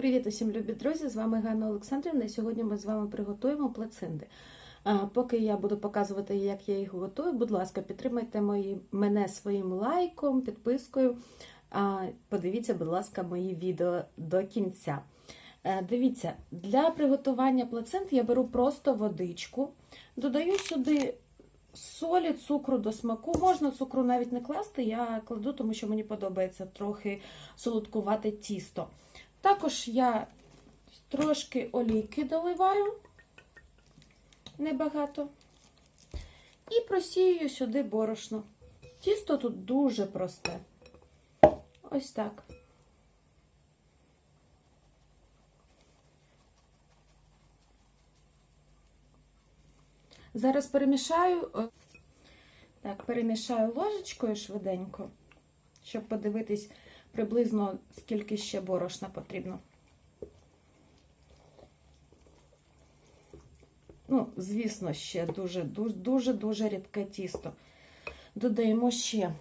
Привіт усім любі друзі! З вами Ганна Олександрівна. І сьогодні ми з вами приготуємо плацинди. Поки я буду показувати, як я їх готую, будь ласка, підтримайте мої, мене своїм лайком, підпискою. А, Подивіться, будь ласка, мої відео до кінця. Е, Дивіться, для приготування плацинд я беру просто водичку, додаю сюди солі, цукру до смаку. Можна цукру навіть не класти, я кладу, тому що мені подобається трохи солодкувати тісто. Також я трошки олійки доливаю, небагато, і просію сюди борошно. Тісто тут дуже просте. Ось так. Зараз перемішаю, так, перемішаю ложечкою швиденько, щоб подивитись приблизно скільки ще борошна потрібно. Ну, звісно, ще дуже дуже дуже рідке тісто. Додаємо ще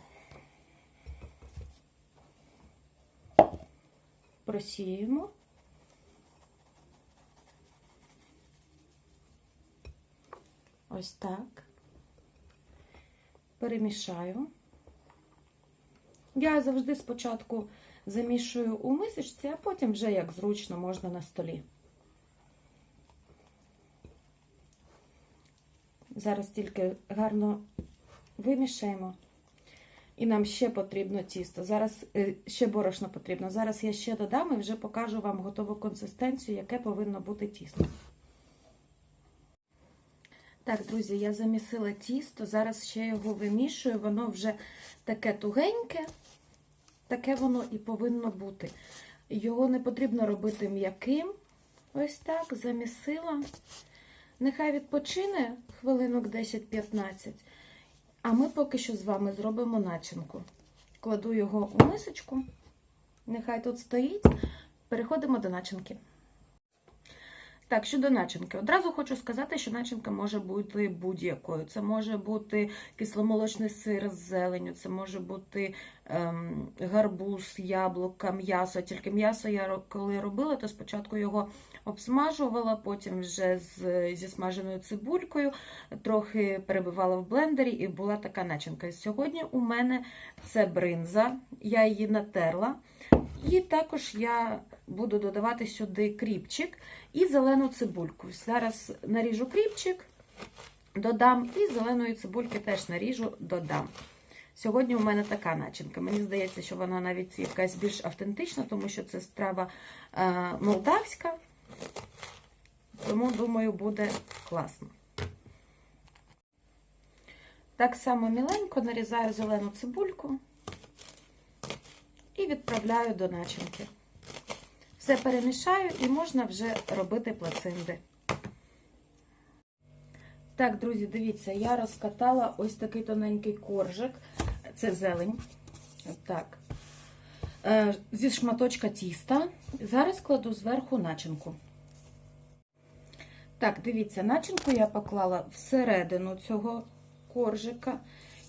просіємо. Ось так. Перемішаю. Я завжди спочатку замішую у мисочці, а потім вже як зручно можна на столі. Зараз тільки гарно вимішаємо. І нам ще потрібно тісто. Зараз е, ще борошно потрібно. Зараз я ще додам і вже покажу вам готову консистенцію, яке повинно бути тісто. Так, друзі, я замісила тісто, зараз ще його вимішую, воно вже таке тугеньке, таке воно і повинно бути. Його не потрібно робити м'яким. Ось так, замісила. Нехай відпочине хвилинок 10-15. А ми поки що з вами зробимо начинку. Кладу його у мисочку, нехай тут стоїть. Переходимо до начинки. Так, щодо начинки. Одразу хочу сказати, що начинка може бути будь-якою. Це може бути кисломолочний сир з зеленю, це може бути ем, гарбуз, яблука, м'ясо. Тільки м'ясо я коли робила, то спочатку його обсмажувала, потім вже з, зі смаженою цибулькою, трохи перебивала в блендері і була така начинка. Сьогодні у мене це бринза, я її натерла. І також я буду додавати сюди кріпчик і зелену цибульку. Зараз наріжу кріпчик, додам, і зеленої цибульки теж наріжу, додам. Сьогодні у мене така начинка. Мені здається, що вона навіть якась більш автентична, тому що це страва е, молдавська. Тому, думаю, буде класно. Так само міленько нарізаю зелену цибульку і відправляю до начинки. Все перемішаю і можна вже робити плацинди. Так, друзі, дивіться, я розкатала ось такий тоненький коржик. Це зелень. Так. Е, Зі шматочка тіста. Зараз кладу зверху начинку. Так, дивіться, начинку я поклала всередину цього коржика.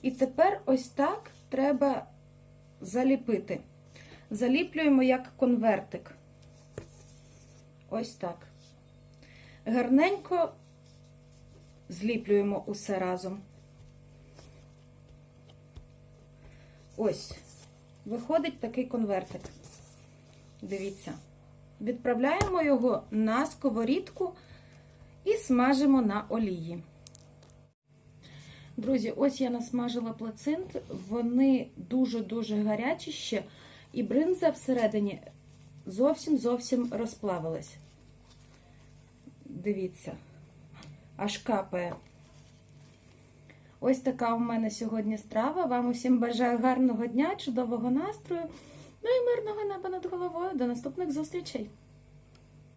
І тепер ось так треба заліпити. Заліплюємо як конвертик. Ось так. Гарненько зліплюємо усе разом. Ось, виходить такий конвертик. Дивіться. Відправляємо його на сковорідку і смажимо на олії. Друзі, ось я насмажила плацинт, вони дуже-дуже гарячі ще, і бринза всередині зовсім-зовсім розплавилась. Дивіться, аж капає. Ось така у мене сьогодні страва. Вам усім бажаю гарного дня, чудового настрою, ну і мирного неба над головою. До наступних зустрічей!